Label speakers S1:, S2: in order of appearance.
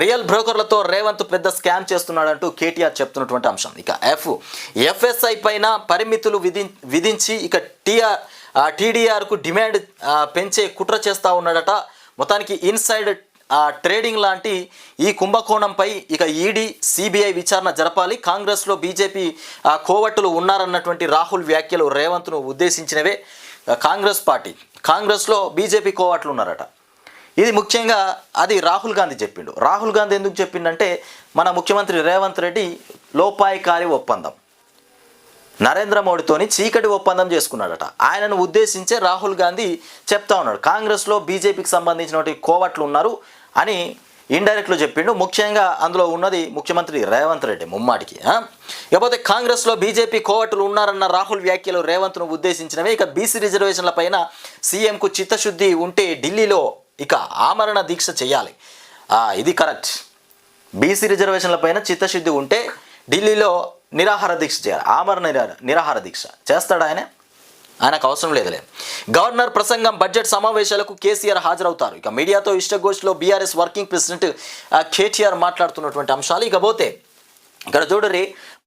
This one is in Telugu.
S1: రియల్ బ్రోకర్లతో రేవంత్ పెద్ద స్కామ్ చేస్తున్నాడంటూ కేటీఆర్ చెప్తున్నటువంటి అంశం. ఇక ఎఫ్ ఎఫ్ఎస్ఐ పైన పరిమితులు విధి విధించి ఇక టీఆర్ టీడీఆర్కు డిమాండ్ పెంచే కుట్ర చేస్తూ ఉన్నాడట. మొత్తానికి ఇన్సైడ్ ట్రేడింగ్ లాంటి ఈ కుంభకోణంపై ఇక ఈడీ సిబిఐ విచారణ జరపాలి. కాంగ్రెస్లో బీజేపీ కోవట్టులు ఉన్నారన్నటువంటి రాహుల్ వ్యాఖ్యలు రేవంత్ను ఉద్దేశించినవే. కాంగ్రెస్ పార్టీ కాంగ్రెస్లో బీజేపీ కోవట్లు ఉన్నారట ఇది ముఖ్యంగా అది రాహుల్ గాంధీ చెప్పిండు. రాహుల్ గాంధీ ఎందుకు చెప్పిండంటే మన ముఖ్యమంత్రి రేవంత్ రెడ్డి లోపాయికారి ఒప్పందం. నరేంద్ర మోడీతోని చీకటి ఒప్పందం చేసుకున్నాడట. ఆయనను ఉద్దేశించే రాహుల్ గాంధీ చెప్తా ఉన్నాడు. కాంగ్రెస్లో బీజేపీకి సంబంధించినటువంటి కోవట్లు ఉన్నారు అని ఇండైరెక్ట్లో చెప్పిండు. ముఖ్యంగా అందులో ఉన్నది ముఖ్యమంత్రి రేవంత్ రెడ్డి ముమ్మాటికి. లేకపోతే ఇకపోతే కాంగ్రెస్లో బీజేపీ కోవట్లు ఉన్నారన్న రాహుల్ వ్యాఖ్యలు రేవంత్ను ఉద్దేశించినవి. ఇక బీసీ రిజర్వేషన్ల పైన సీఎంకు చిత్తశుద్ధి ఉంటే ఢిల్లీలో ఇక ఆమరణ దీక్ష చేయాలి. ఇది కరెక్ట్. బీసీ రిజర్వేషన్ల పైన చిత్తశుద్ధి ఉంటే ఢిల్లీలో నిరాహార దీక్ష చేయాలి. ఆమరణ నిరాహార దీక్ష. చేస్తాడు ఆయన? ఆయనకు అవసరం లేదులే. గవర్నర్ ప్రసంగం బడ్జెట్ సమావేశాలకు కేసీఆర్ హాజరవుతారు. ఇక మీడియాతో ఇష్టగోష్ఠిలో బీఆర్ఎస్ వర్కింగ్ ప్రెసిడెంట్ కేటీఆర్ మాట్లాడుతున్నటువంటి అంశాలు. ఇక పోతే ఇక్కడ చూడరి